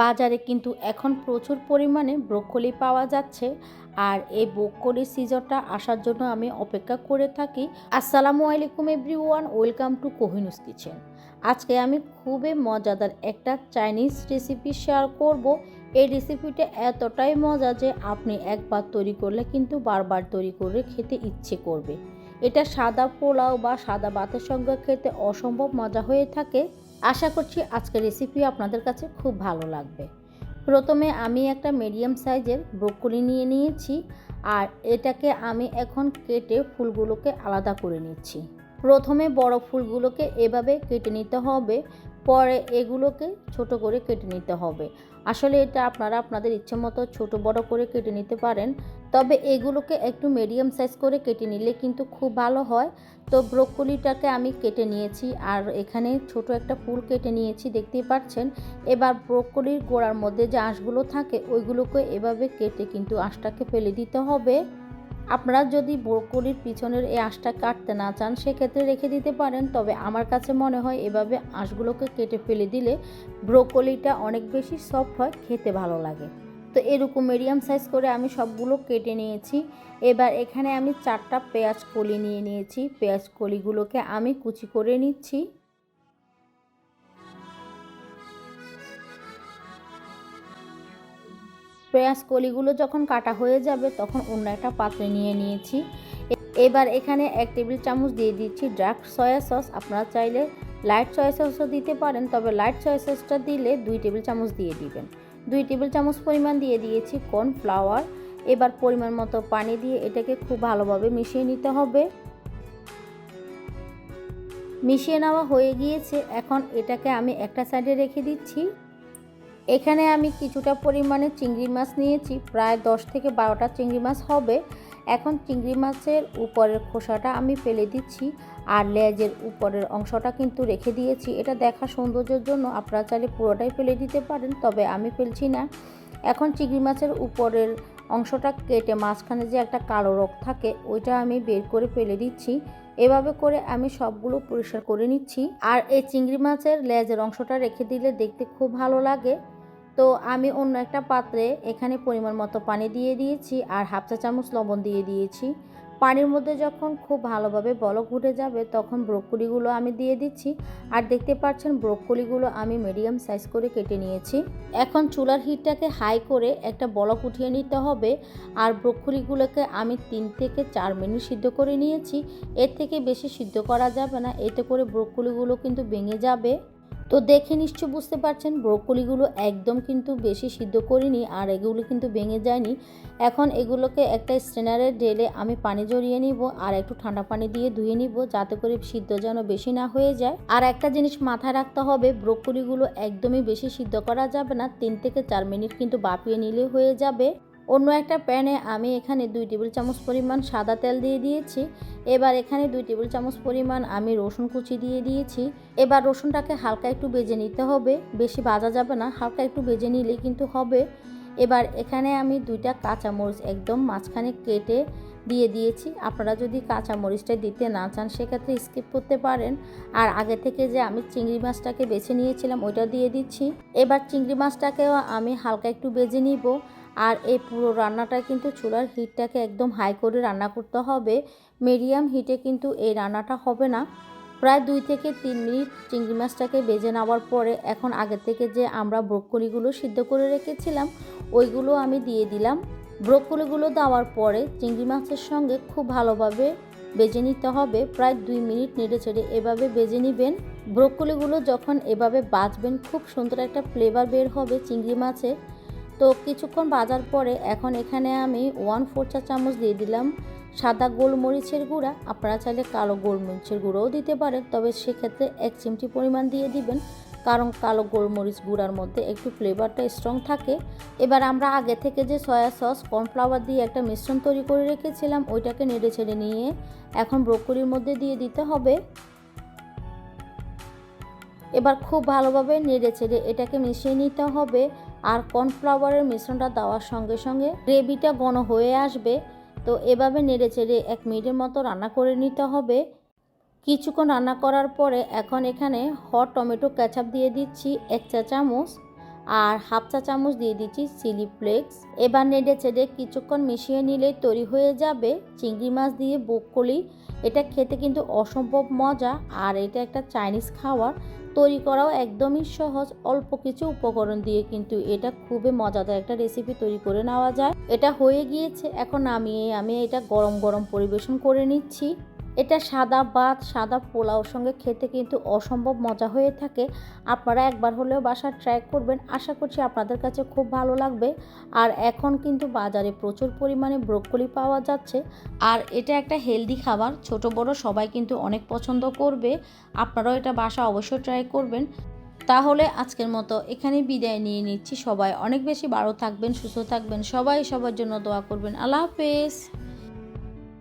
বাজারে কিন্তু এখন প্রচুর পরিমাণে ব্রোকলি পাওয়া যাচ্ছে আর এই ব্রোকলির সিজনটা আসার জন্য আমি অপেক্ষা করে থাকি। আসসালামু আলাইকুম everyone, welcome to Kohinoor's kitchen. আজকে আমি খুবই মজাদার একটা চাইনিজ রেসিপি শেয়ার করব। এই রেসিপিটা এতটাই মজা যে আপনি একবার তৈরি করলে কিন্তু বারবার তৈরি করে খেতে ইচ্ছে করবে। এটা সাদা পোলাও বা সাদা ভাতের সঙ্গে খেতে অসম্ভব মজা হয়ে থাকে। আশা করছি আজকের রেসিপি আপনাদের কাছে খুব ভালো লাগবে। প্রথমে আমি একটা মিডিয়াম সাইজের ব্রোকলি নিয়ে নিয়েছি আর এটাকে আমি এখন কেটে ফুলগুলোকে আলাদা করে নিচ্ছি। প্রথমে বড় ফুলগুলোকে এভাবে কেটে নিতে হবে পরে এগুলোকে ছোট করে কেটে নিতে হবে। আসলে এটা আপনারা আপনাদের ইচ্ছে মতো ছোটো বড় করে কেটে নিতে পারেন। তবে এগুলোকে একটু মিডিয়াম সাইজ করে কেটে নিলে কিন্তু খুব ভালো হয়। তো ব্রোকলিটাকে আমি কেটে নিয়েছি আর এখানে ছোট একটা ফুল কেটে নিয়েছি, দেখতেই পাচ্ছেন। এবার ব্রোকলির গোড়ার মধ্যে যে আঁশগুলো থাকে, ওইগুলোকে এভাবে কেটে কিন্তু আঁশটাকে ফেলে দিতে হবে। আপনারা যদি ব্রোকলির পিছনের এই আঁশটা কাটতে না চান, সেক্ষেত্রে রেখে দিতে পারেন। তবে আমার কাছে মনে হয় এভাবে আঁশগুলোকে কেটে ফেলে দিলে ব্রোকলিটা অনেক বেশি সফট হয়, খেতে ভালো লাগে। তো এরকম মিডিয়াম সাইজ করে আমি সবগুলো কেটে নিয়েছি। এবার এখানে আমি চারটা পেঁয়াজ কলি নিয়ে নিয়েছি। পেঁয়াজ কলিগুলোকে আমি কুচি করে নিচ্ছি। পেঁয়াজ কলিগুলো যখন কাটা হয়ে যাবে, তখন অন্য একটা পাত্রে নিয়ে নিয়েছি। এবার এখানে এক টেবিল চামচ দিয়ে দিচ্ছি ডার্ক সয়া সস। আপনারা চাইলে লাইট সয়া সসও দিতে পারেন, তবে লাইট সয়া সসটা দিলে দুই টেবিল চামচ দিয়ে দিবেন। দুই টেবিল চামচ পরিমাণ দিয়ে দিয়েছি কর্নফ্লাওয়ার। এবার পরিমাণ মতো পানি দিয়ে এটাকে খুব ভালোভাবে মিশিয়ে নিতে হবে। মিশিয়ে নেওয়া হয়ে গিয়েছে। এখন এটাকে আমি একটা সাইডে রেখে দিচ্ছি। এখানে আমি কিছুটা পরিমাণে চিংড়ি মাছ নিয়েছি, প্রায় দশ থেকে বারোটা চিংড়ি মাছ হবে। এখন চিংড়ি মাছের উপরের খোসাটা আমি ফেলে দিচ্ছি আর লেজের উপরের অংশটা কিন্তু রেখে দিয়েছি। এটা দেখা সৌন্দর্যের জন্য আপনারা চাইলে পুরোটাই ফেলে দিতে পারেন, তবে আমি ফেলছি না। এখন চিংড়ি মাছের উপরের অংশটা কেটে মাঝখানে যে একটা কালো রোগ থাকে, ওইটা আমি বের করে ফেলে দিচ্ছি। এভাবে করে আমি সবগুলো পরিষ্কার করে নিচ্ছি। আর এই চিংড়ি মাছের লেজের অংশটা রেখে দিলে দেখতে খুব ভালো লাগে। তো আমি অন্য একটা পাত্রে এখানে পরিমাণ মতো পানি দিয়ে দিয়েছি আর হাফ চা চামচ লবণ দিয়ে দিয়েছি। পানির মধ্যে যখন খুব ভালোভাবে বলক উঠে যাবে তখন ব্রোকলিগুলো আমি দিয়ে দিচ্ছি। আর দেখতে পাচ্ছেন ব্রোকলিগুলো আমি মিডিয়াম সাইজ করে কেটে নিয়েছি। এখন চুলার হিটটাকে হাই করে একটা বলক উঠিয়ে নিতে হবে। আর ব্রোকলিগুলোকে আমি তিন থেকে চার মিনিট সিদ্ধ করে নিয়েছি। এর থেকে বেশি সিদ্ধ করা যাবে না। এতে করে ব্রোকলিগুলো কিন্তু ভেঙে যাবে। তো দেখে নিশ্চয় বুঝতে পারছেন, ব্রোকলিগুলো একদম কিন্তু বেশি সিদ্ধ করিনি আর এগুলো কিন্তু ভেঙে যায়নি। এখন এগুলোকে একটা স্ট্রেনারে ঢেলে আমি পানি জড়িয়ে নিব আর একটু ঠান্ডা পানি দিয়ে ধুয়ে নিব যাতে করে সিদ্ধ যেন বেশি না হয়ে যায়। আর একটা জিনিস মাথায় রাখতে হবে, ব্রোকলিগুলো একদমই বেশি সিদ্ধ করা যাবে না, তিন থেকে চার মিনিট কিন্তু বাপিয়ে নিলে হয়ে যাবে। অন্য একটা প্যানে আমি এখানে দুই টেবিল চামচ পরিমাণ সাদা তেল দিয়ে দিয়েছি। এবার এখানে দুই টেবিল চামচ পরিমাণ আমি রসুন কুচি দিয়ে দিয়েছি। এবার রসুনটাকে হালকা একটু বেজে নিতে হবে। বেশি ভাজা যাবে না, হালকা একটু বেজে নিলে কিন্তু হবে। এবার এখানে আমি দুইটা কাঁচামরিচ একদম মাঝখানে কেটে দিয়ে দিয়েছি। আপনারা যদি কাঁচামরিচটা দিতে না চান, সেক্ষেত্রে স্কিপ করতে পারেন। আর আগে থেকে যে আমি চিংড়ি মাছটাকে বেছে নিয়েছিলাম, ওইটা দিয়ে দিচ্ছি। এবার চিংড়ি মাছটাকেও আমি হালকা একটু বেজে নিব। আর এই পুরো রান্নাটা কিন্তু চুলার হিটটাকে একদম হাই করে রান্না করতে হবে। মিডিয়াম হিটে কিন্তু এই রান্নাটা হবে না। প্রায় দুই থেকে তিন মিনিট চিংড়ি মাছটাকে বেজে নেওয়ার পরে এখন আগে থেকে যে আমরা ব্রোকলিগুলো সিদ্ধ করে রেখেছিলাম, ওইগুলো আমি দিয়ে দিলাম। ব্রোকলিগুলো দেওয়ার পরে চিংড়ি মাছের সঙ্গে খুব ভালোভাবে বেজে নিতে হবে। প্রায় দুই মিনিট নেড়ে ছেড়ে এভাবে বেজে নেবেন। ব্রোকলিগুলো যখন এভাবে বাঁচবেন খুব সুন্দর একটা ফ্লেভার বের হবে চিংড়ি মাছের। তো কিছুক্ষণ বাজার পরে এখন এখানে আমি ওয়ান ফোর চা চামচ দিয়ে দিলাম সাদা গোলমরিচের গুঁড়া। আপনারা চাইলে কালো গোলমরিচের গুঁড়োও দিতে পারেন, তবে সেক্ষেত্রে এক চিমটি পরিমাণ দিয়ে দিবেন, কারণ কালো গোলমরিচ গুঁড়ার মধ্যে একটু ফ্লেভারটা স্ট্রং থাকে। এবার আমরা আগে থেকে যে সয়া সস কর্নফ্লাওয়ার দিয়ে একটা মিশ্রণ তৈরি করে রেখেছিলাম, ওইটাকে নেড়ে ছেড়ে নিয়ে এখন ব্রোকলির মধ্যে দিয়ে দিতে হবে। এবার খুব ভালোভাবে নেড়ে চেড়ে এটাকে মিশিয়ে নিতে হবে আর কর্নফ্লাওয়ারের মিশ্রণটা দেওয়ার সঙ্গে সঙ্গে গ্রেভিটা ঘন হয়ে আসবে। তো এভাবে নেড়ে চেড়ে এক মিনিটের মতো রান্না করে নিতে হবে। কিছুক্ষণ রান্না করার পরে এখন এখানে হট টমেটো ক্যাচাপ দিয়ে দিচ্ছি এক চা চামচ আর হাফ চা চামচ দিয়ে দিচ্ছি চিলি ফ্লেক্স এবার নেড়ে চেড়ে কিছুক্ষণ মিশিয়ে নিলেই তৈরি হয়ে যাবে চিংড়ি মাছ দিয়ে ব্রোকলি। এটা খেতে কিন্তু অসম্ভব মজা আর এটা একটা চাইনিজ খাবার। তৈরি করাও একদমই সহজ, অল্প কিছু উপকরণ দিয়ে কিন্তু এটা খুবই মজাদার একটা রেসিপি তৈরি করে নেওয়া যায়। এটা হয়ে গিয়েছে, এখন আমি আমি এটা গরম গরম পরিবেশন করে নিচ্ছি। এটা সাদা ভাত, সাদা পোলাওর সঙ্গে খেতে কিন্তু অসম্ভব মজা হয়ে থাকে। আপনারা একবার হলেও বাসা ট্রাই করবেন। আশা করছি আপনাদের কাছে খুব ভালো লাগবে। আর এখন কিন্তু বাজারে প্রচুর পরিমাণে ব্রোকলি পাওয়া যাচ্ছে। আর এটা একটা হেলদি খাবার। ছোট, বড় সবাই কিন্তু অনেক পছন্দ করবে। আপনারাও এটা বাসা অবশ্যই ট্রাই করবেন। তাহলে আজকের মতো এখানে বিদায় নিয়ে নিচ্ছি। সবাই অনেক বেশি ভালো থাকবেন, সুস্থ থাকবেন। সবাই সবার জন্য দোয়া করবেন। আল্লাহ হাফেজ।